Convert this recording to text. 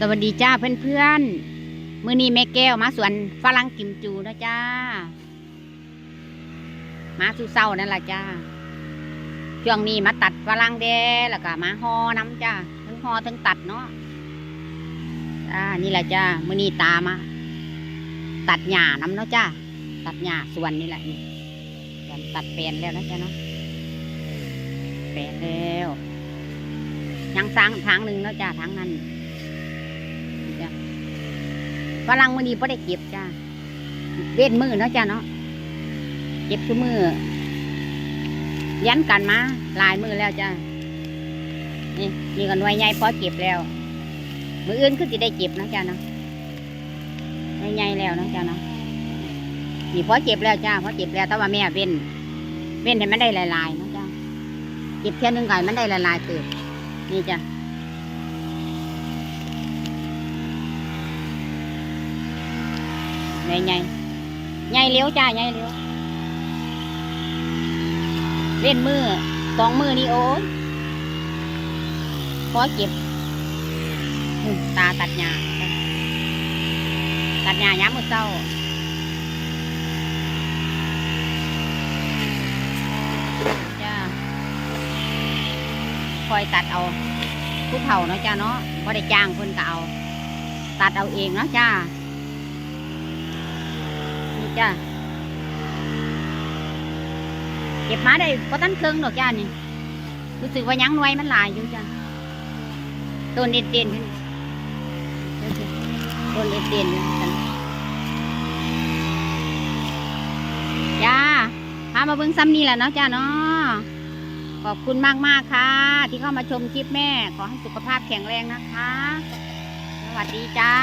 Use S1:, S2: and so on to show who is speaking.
S1: สวัสดีจ้าเพื่อนๆมื้อนี้แม่แก้วมาสวนฝรั่งกิมจูนะจ้า มาสู่เศร้านั่นแหละจ้า ช่วงนี้มาตัดฝรั่งแดแล้วก็มาห่อน้ำจ้าทั้งห่อทั้งตัดเนาะอ่านี่แหละจ้ามือนี้ตามา ตัดหญ้าน้ำเนาะจ้าตัดหญ้าสวนนี่แหละนี่ตัดแปลนแล้วนะจ้าเนาะแปลนแล้วยังสร้างทางหนึ่งเนาะจ้าทางนั้น ฝรั่งมือนี้ไ่ได้เก็บจ้าเว้นมือเนาะจ้าเนาะเก็บทุกมือยันกันมาลายมือแล้วจ้านี่นี่กันไว้ใหญ่พอเก็บแล้ว มืออื่นคือจะได้เก็บนะจ้าเนาะใหญ่แล้วนะจ้าเนาะนี่พอเก็บแล้วจ้าพอเก็บแล้วแต่ว่าแม่เว้นเว้นให้มันได้ลายๆนะจ้าเก็บแค่นึงก่มันได้หลายๆตื่นนี่จ้า ใหญ่ใหญ่ใหญ่เลี้ยวจ้าใหญ่เลี้ยวเล่นมือสองมือนี่โอ้ยพอเก็บอืมตาตัดหญ้าตัดหญ้าย้ำมือเศร้าจ้าคอยตัดเอาผู้เฒ่าเนาะจ้าเนาะพอได้จ้างเพิ่นก็เอา ตัดเอาเองเนาะจ้า จ้าเก็บมาได้ก็ตั้นเครื่องดอกจ้านี่รู้สึกว่ายังน่วยมันหลายอยู่จ้าต้นเด่นเด่นต้นเด่นเด่นจ้าพามาเบิ่งซ้ำนี่แหละเนาะจ้าเนาะขอบคุณมากมากค่ะ ที่เข้ามาชมคลิปแม่ ขอให้สุขภาพแข็งแรงนะคะ สวัสดีจ้า